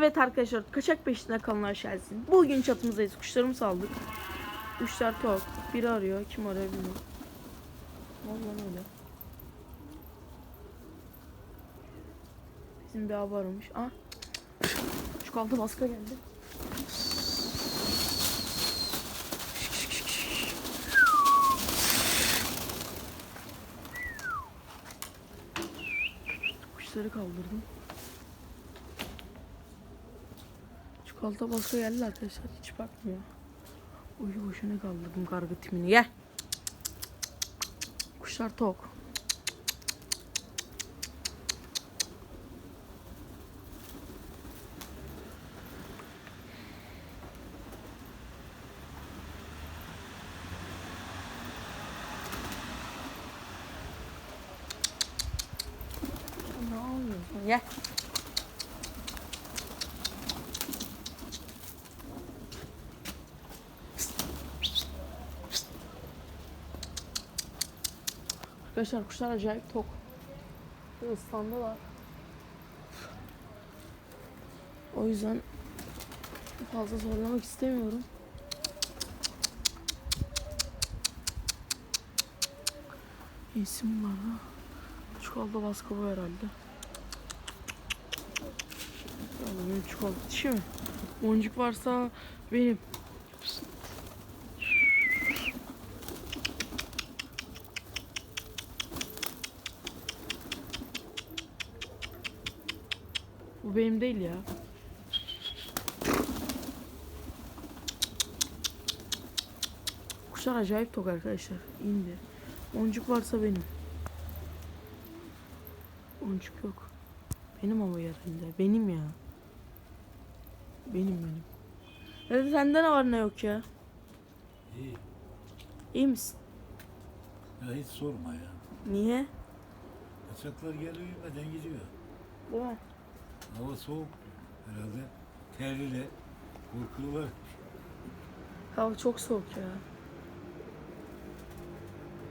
Evet arkadaşlar kaçak peşinde hoş geldiniz. Bugün çatımızdayız. Kuşlarımızı aldık. Kuşlar tok. Biri arıyor. Kim arıyor bilmiyorum. Vallahi öyle. Bizim bir abi aramış. Ah. Şu kaldı baskı geldi. Kuşları kaldırdım. Çikolata baskı geldi arkadaşlar. Hiç bakmıyor. Uyu boşuna kaldırdım kargı timini. Gel. Kuşlar tok. Ne yapıyorsun? Gel. Arkadaşlar kuşlar acayip tok. Ve ıslandılar. O yüzden fazla zorlamak istemiyorum. İsim var ha. Çikolata baskı bu herhalde. Benim çikolata dişi mi? Boncuk varsa benim. Bu benim değil ya. Kuşlar acayip tok arkadaşlar. İndi. Boncuk varsa benim. Boncuk yok. Benim ama yerinde. Benim ya. Benim benim. Dede sende ne var ne yok ya? İyi. İyi misin? Ya hiç sorma ya. Niye? Kaçaklar geliyor yemeden gidiyor. Değil mi? Hava soğuk herhalde. Terliler. Korkuyorlar. Hava çok soğuk ya.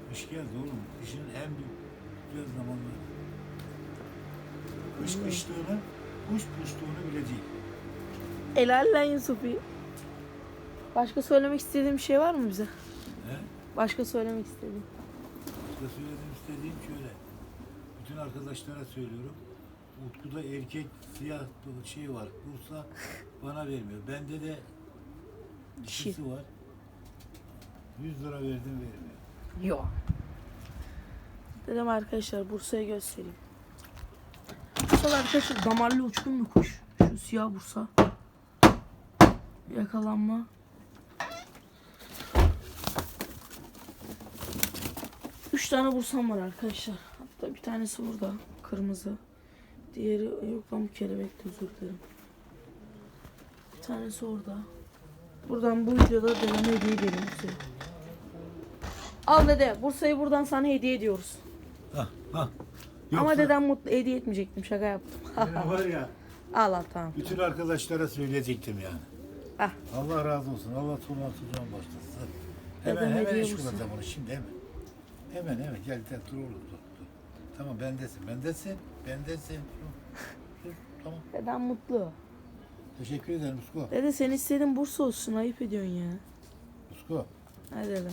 Kış geldi oğlum. Kışın en büyük güzel zamanları. Kış kışlığını, kuş kuşluğunu bile değil. Helal lan Yusufi. Başka söylemek istediğin bir şey var mı bize? He? Başka söylemek istediğin. Başka söyledim istediğim şöyle. Bütün arkadaşlara söylüyorum. Utku'da erkek siyah bir şey var. Bursa bana vermiyor. Bende de dişisi var. 100 lira verdim vermiyor. Yok. Dedim arkadaşlar Bursa'ya göstereyim. Bursa arkadaşlar damarlı uçkun bir kuş. Şu siyah Bursa. Yakalanma. Üç tane Bursam var arkadaşlar. Hatta bir tanesi burada. Kırmızı. Diğeri yok lan bu kelebekti özür dilerim. Bir tanesi orada. Buradan bu videoda dedeme hediye edelim size. Al dede Bursa'yı buradan sana hediye ediyoruz. Hah hah. Ama dedem mutlu hediye etmeyecektim şaka yaptım. Benim var ya al al tamam. bütün arkadaşlara söyleyecektim yani. Ah. Allah razı olsun. Allah tuğla tuğcan başlasın. Hemen Dedem hemen iş bulsun. kuracağım onu şimdi hemen. Hemen hemen gel gel dur oğlum dur dur. Tamam bendesin bendesin bendesin. Dur, dur, tamam. Dedem mutlu. Teşekkür ederim Usko. Dede sen istedin Bursa olsun ayıp ediyorsun ya. Usko Hadi dedem.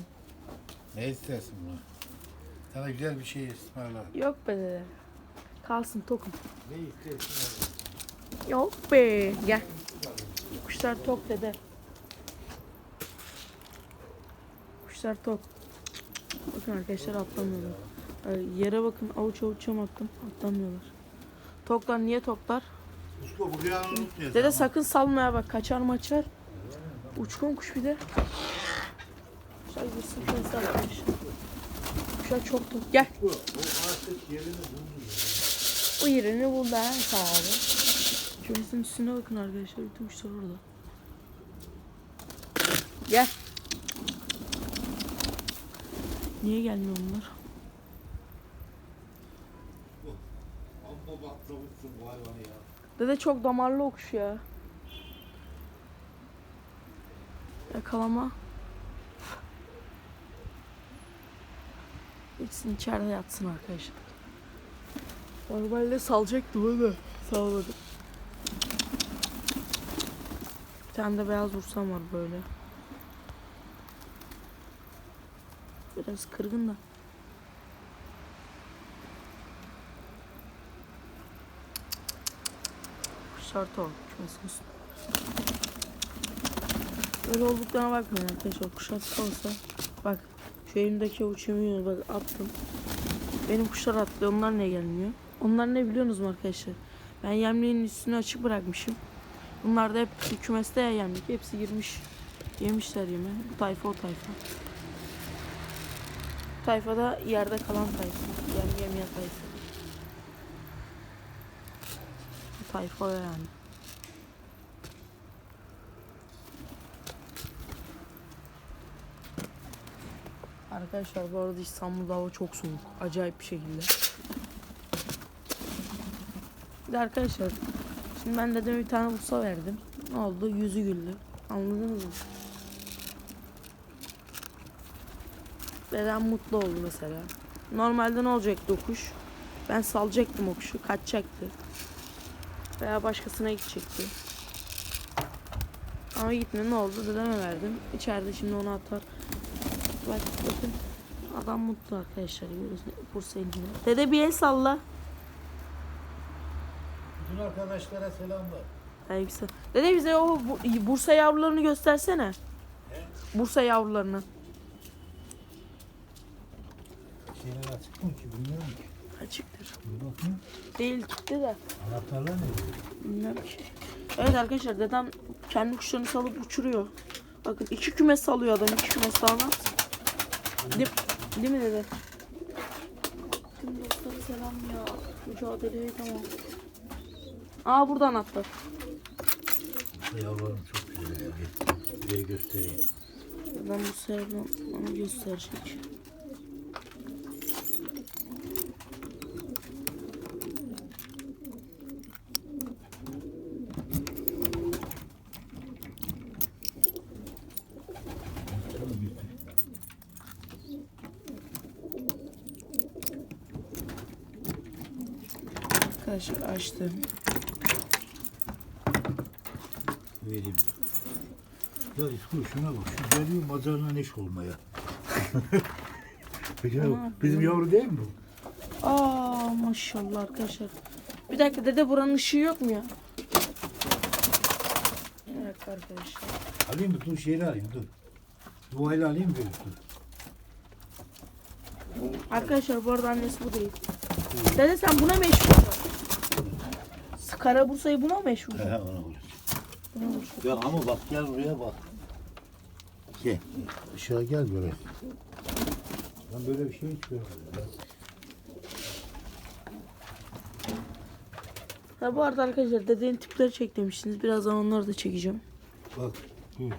ne istersin bunu? Sana güzel bir şey ısmarlarım. Yok be dede. Kalsın tokum. Ne istersin? Yok be. Gel. Kuşlar tok dede. Kuşlar tok. Bakın arkadaşlar atlamıyorlar. Yere bakın avuç avuç yam attım. Atlamıyorlar. Toklar niye toklar? Usko bu kıyağını unutmayasın. Dede ama. sakın salmaya bak kaçar maçar. Uçkun kuş bir de. Kuşlar girsin çok tok. Gel. Bu, o yerini buldu. O yerini buldu ha sağ olun. Şurasının üstüne bakın arkadaşlar. Bütün kuşlar orada. Gel. Niye gelmiyor bunlar? Amma batlamışsın bu hayvanı ya. Dede çok damarlı o kuş ya. Yakalama. Gitsin içeride yatsın arkadaşlar. Normalde salacaktım ama salmadım. tane de beyaz vursam var böyle. Biraz kırgın da. Şart o. Üstüne. Öyle olduklarına bakmayın arkadaşlar. Kuşat olsa. Bak şu elimdeki uçumu bak attım. Benim kuşlar attı. Onlar niye gelmiyor? Onlar ne biliyorsunuz mu arkadaşlar? Ben yemliğin üstünü açık bırakmışım. Bunlar da hep bir kümeste ya yemlik. Hepsi girmiş. Yemişler yeme. Bu tayfa o tayfa. Bu tayfada yerde kalan tayfa. Yem yemeyen tayfa. O yani. Arkadaşlar bu arada İstanbul'da hava çok soğuk. Acayip bir şekilde. De arkadaşlar şimdi ben dedeme bir tane bursa verdim. Ne oldu? Yüzü güldü. Anladınız mı? Dedem mutlu oldu mesela. Normalde ne olacaktı o kuş? Ben salacaktım o. Kaçacaktı. Veya başkasına gidecekti. Ama gitmedi ne oldu? Dedeme verdim. İçeride şimdi onu atar. Bak bakın. Adam mutlu arkadaşlar. Görüyorsunuz. Bursa incine. Dede bir el salla. Bütün arkadaşlara selamlar. Aleykümselam. Dede bize o bu- Bursa yavrularını göstersene. Bursa yavrularını. Şeyler açık mı ki bilmiyorum ki. Açıktır. Değil gitti de. Anahtarlar ne? Bilmiyorum ki. Evet arkadaşlar dedem kendi kuşlarını salıp uçuruyor. Bakın iki kümes salıyor adam. iki kümes sağlam. Değil, değil mi dede? Tüm dostlara selam ya. Mücadeleye tamam. Aa buradan attı. Yavrularım çok güzel ya. Buraya göstereyim. Ben bu sefer onu gösterecek. Arkadaşlar açtım. Vereyim de. Ya İsko şuna bak. Şu geliyor mazarına neş olmaya. Ama bizim yavru değil mi bu? Aa maşallah arkadaşlar. Bir dakika dede buranın ışığı yok mu ya? Dakika arkadaşlar. Alayım mı? Dur şeyle alayım dur. Duayla alayım böyle dur. Arkadaşlar bu arada annesi bu değil. Dede sen buna meşhur. Kara Bursa'yı buna meşhur. He ona vuracağım. Buna meşhur. Ya ama bak gel buraya bak. Gel. Işığa gel böyle. Ben böyle bir şey hiç görmedim. ya. Ha bu arada arkadaşlar dedenin tipleri çek demiştiniz. Birazdan onları da çekeceğim. Bak. Buyur.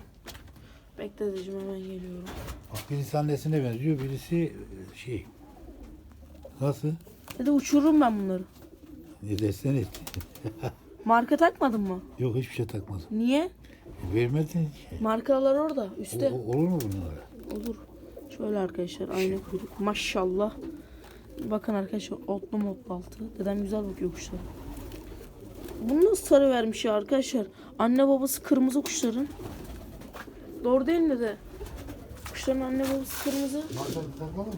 Bekle dedeciğim hemen geliyorum. Bak birisi annesine benziyor, birisi e, şey. Nasıl? Dede uçururum ben bunları. Ne desen et. Marka takmadın mı? Yok hiçbir şey takmadım. Niye? Vermedin ki. Markalar orada üstte. o- olur mu bunlara? Olur. Şöyle arkadaşlar aynı kuyruk. Maşallah. Bakın arkadaşlar otlu motlu altı. Dedem güzel bakıyor kuşlara. Bunu nasıl sarı vermiş ya arkadaşlar? Anne babası kırmızı kuşların. Doğru değil mi de? Kuşların anne babası kırmızı. Marka takalım mı?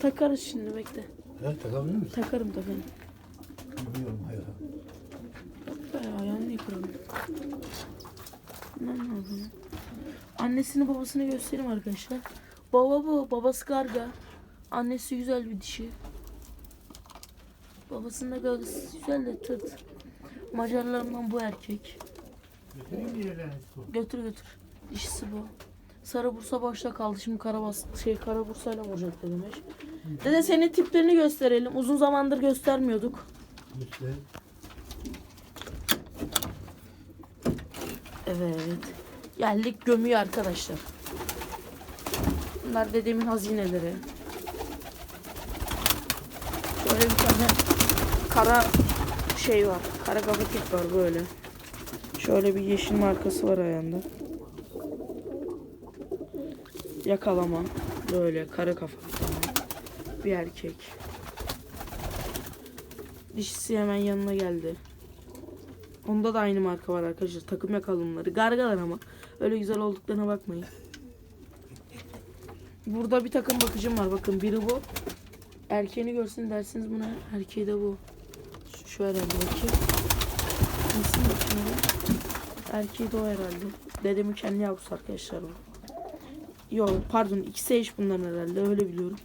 Takarız şimdi bekle. He takabilir misin? Takarım takarım. Bilmiyorum hayır. Be ayağını yıkarım. Ne lazım? Annesini babasını göstereyim arkadaşlar. Baba bu, babası karga. Annesi güzel bir dişi. Babasının da gagası güzel de tırt. Macarlarından bu erkek. Götüreyim mi yerlerine? Götür götür. Dişisi bu. Sarı Bursa boşta kaldı. Şimdi Karabas şey Kara Bursa'yla vuracak demiş. Dede senin tiplerini gösterelim. Uzun zamandır göstermiyorduk. Göster. Evet. Geldik gömüyor arkadaşlar. Bunlar dedemin hazineleri. Şöyle bir tane kara şey var. Kara kapatik var böyle. Şöyle bir yeşil markası var ayağında. Yakalama. Böyle kara kafa. Bir erkek. Dişisi hemen yanına geldi. Onda da aynı marka var arkadaşlar. Takım yakalımları. Gargalar ama. Öyle güzel olduklarına bakmayın. Burada bir takım bakıcım var. Bakın biri bu. Erkeğini görsün dersiniz buna. Erkeği de bu. Şu, şu herhalde bakayım. İsim bakayım. Erkeği de o herhalde. Dedemin kendi yavrusu arkadaşlar bu. Yok pardon ikisi eş bunların herhalde öyle biliyorum.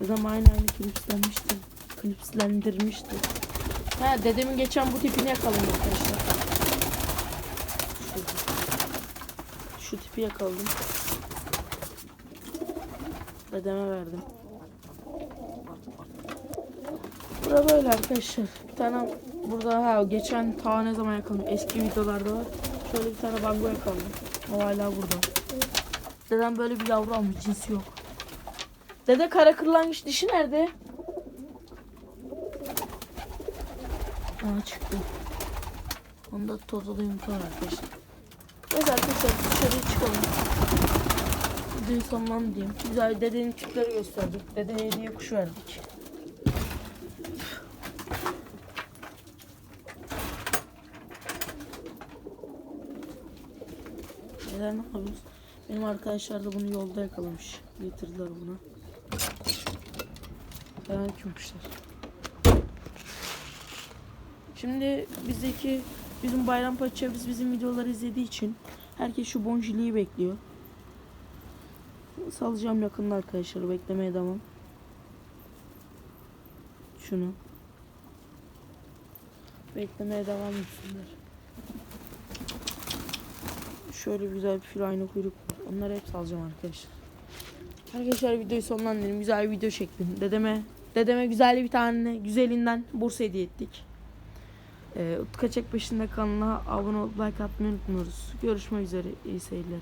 Dedem aynı aynı klipslenmişti. Klipslendirmişti. Ha dedemin geçen bu tipini yakaladım arkadaşlar. Şurada. Şu tipi yakaladım. Dedeme verdim. Bura böyle arkadaşlar. Bir tane burada ha geçen ta ne zaman yakaladım. Eski videolarda var. Şöyle bir tane bango yakaladım. O hala burada. Dedem böyle bir yavru almış cinsi yok. Dede kara kırlangıç dişi nerede? Aa çıktı. Onda toza da yumurta var arkadaşlar. Neyse arkadaşlar dışarıya çıkalım. Videoyu sonlandı diyeyim. Güzel dedenin tipleri gösterdik. Dedeye hediye kuş verdik. Neler ne yapıyoruz? Benim arkadaşlar da bunu yolda yakalamış. Getirdiler buna. Fena kümüşler. Şimdi bizdeki bizim Bayrampaşa çevresi bizim videoları izlediği için herkes şu bonjiliği bekliyor. Salacağım yakında arkadaşlar. Beklemeye devam. Şunu. Beklemeye devam etsinler. Şöyle güzel bir fil aynı kuyruk var. Onları hep salacağım arkadaşlar. Arkadaşlar videoyu sonlandırayım. Güzel bir video çektim. Dedeme dedeme güzel bir tane güzelinden Bursa hediye ettik. Ee, Utku Kaçak peşinde kanalına abone olup like atmayı unutmuyoruz. Görüşmek üzere. İyi seyirler.